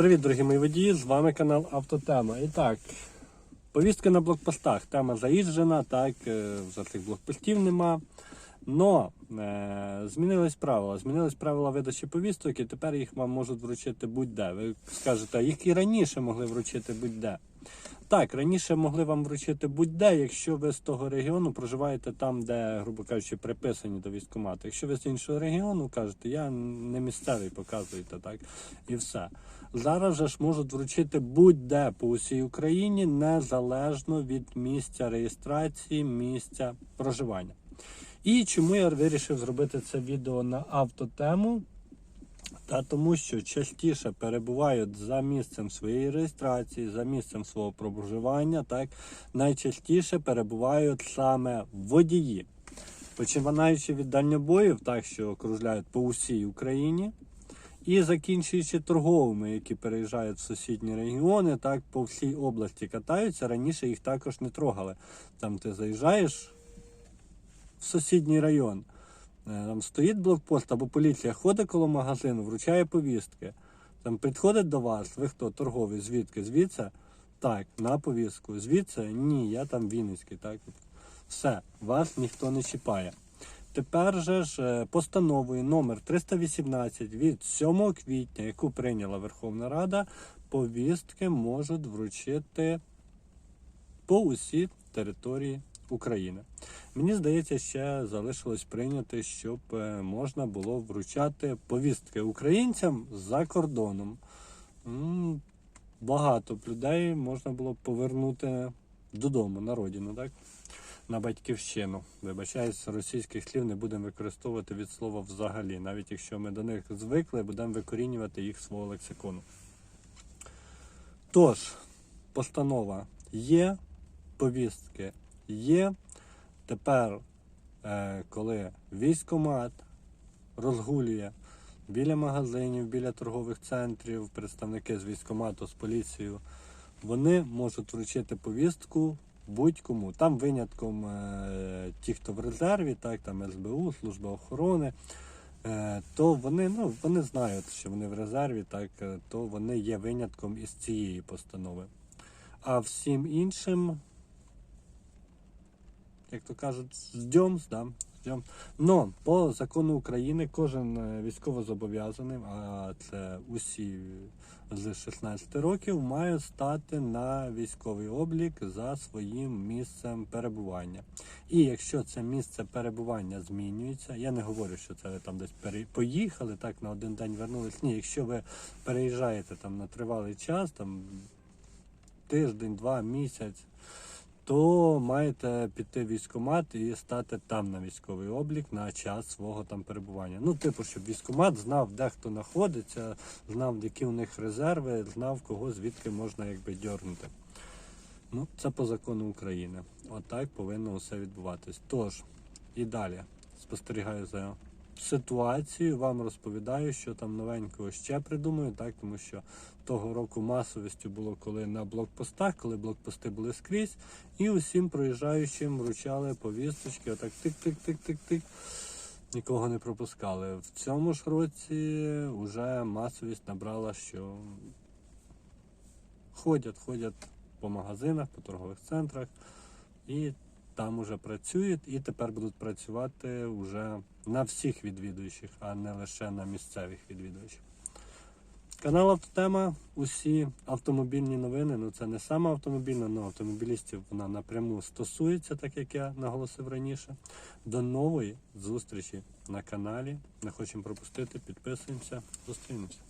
Привіт, дорогі мої водії! З вами канал Автотема. І так, повістки на блокпостах. Тема заїжджена, так, вже цих блокпостів нема. Но е, змінились правила. Змінились правила видачі повісток, і тепер їх вам можуть вручити будь-де. Ви скажете, їх і раніше могли вручити будь-де. Так, раніше могли вам вручити будь-де, якщо ви з того регіону проживаєте там, де, грубо кажучи, приписані до військкомату. Якщо ви з іншого регіону, кажете, я не місцевий, показуєте так, і все. Зараз же ж можуть вручити будь-де по усій Україні, незалежно від місця реєстрації, місця проживання. І чому я вирішив зробити це відео на автотему? Та тому, що частіше перебувають за місцем своєї реєстрації, за місцем свого проживання, так найчастіше перебувають саме водії. Починаючи від дальнобоїв, так що кружляють по усій Україні, і закінчуючи торговими, які переїжджають в сусідні регіони, так по всій області катаються. Раніше їх також не трогали. Там ти заїжджаєш в сусідній район. Е, Там стоїть блокпост або поліція ходить коло магазину, вручає повістки. Там підходить до вас, ви хто, торговий, звідки? Звідси? Так, на повістку. Звідси? Ні, я там Вінницький. Так. Все, вас ніхто не чіпає. Тепер же ж е, постановою номер 318 від 7 квітня, яку прийняла Верховна Рада, повістки можуть вручити по усій території України. Мені здається, ще залишилось прийняти, щоб е, можна було вручати повістки українцям за кордоном. Багато б людей можна було повернути додому на родину, так? На батьківщину. Вибачаюсь, російських слів не будемо використовувати від слова взагалі, навіть якщо ми до них звикли, будемо викорінювати їх свого лексикону. Тож, постанова є, повістки є. Тепер, е, коли військомат розгулює біля магазинів, біля торгових центрів, представники з військомату, з поліцією, вони можуть вручити повістку будь-кому. Там винятком е, ті, хто в резерві, так, там СБУ, служба охорони. Е, то вони, ну, вони знають, що вони в резерві, так, то вони є винятком із цієї постанови. А всім іншим як то кажуть, ждем, да, ждем. Но по закону України кожен е, військовозобов'язаний, а це усі з 16 років, має стати на військовий облік за своїм місцем перебування. І якщо це місце перебування змінюється, я не говорю, що це ви там десь поїхали, так на один день вернулись. Ні, якщо ви переїжджаєте там на тривалий час, там тиждень, два, місяць то маєте піти в військкомат і стати там на військовий облік на час свого там перебування. Ну, типу, щоб військкомат знав, де хто знаходиться, знав, які у них резерви, знав, кого звідки можна якби дьорнути. Ну, це по закону України. Отак повинно усе відбуватись. Тож, і далі спостерігаю за ситуацією, вам розповідаю, що там новенького ще придумаю, так, тому що того року масовістю було коли на блокпостах, коли блокпости були скрізь, і усім проїжджаючим вручали повісточки, отак тик-тик-тик-тик-тик. Нікого не пропускали. В цьому ж році вже масовість набрала, що ходять, ходять по магазинах, по торгових центрах і там уже працюють, і тепер будуть працювати вже на всіх відвідуючих, а не лише на місцевих відвідувачів. Канал Автотема, усі автомобільні новини. Ну це не саме автомобільна, але автомобілістів вона напряму стосується, так як я наголосив раніше. До нової зустрічі на каналі. Не хочемо пропустити, підписуємося, зустрінемося.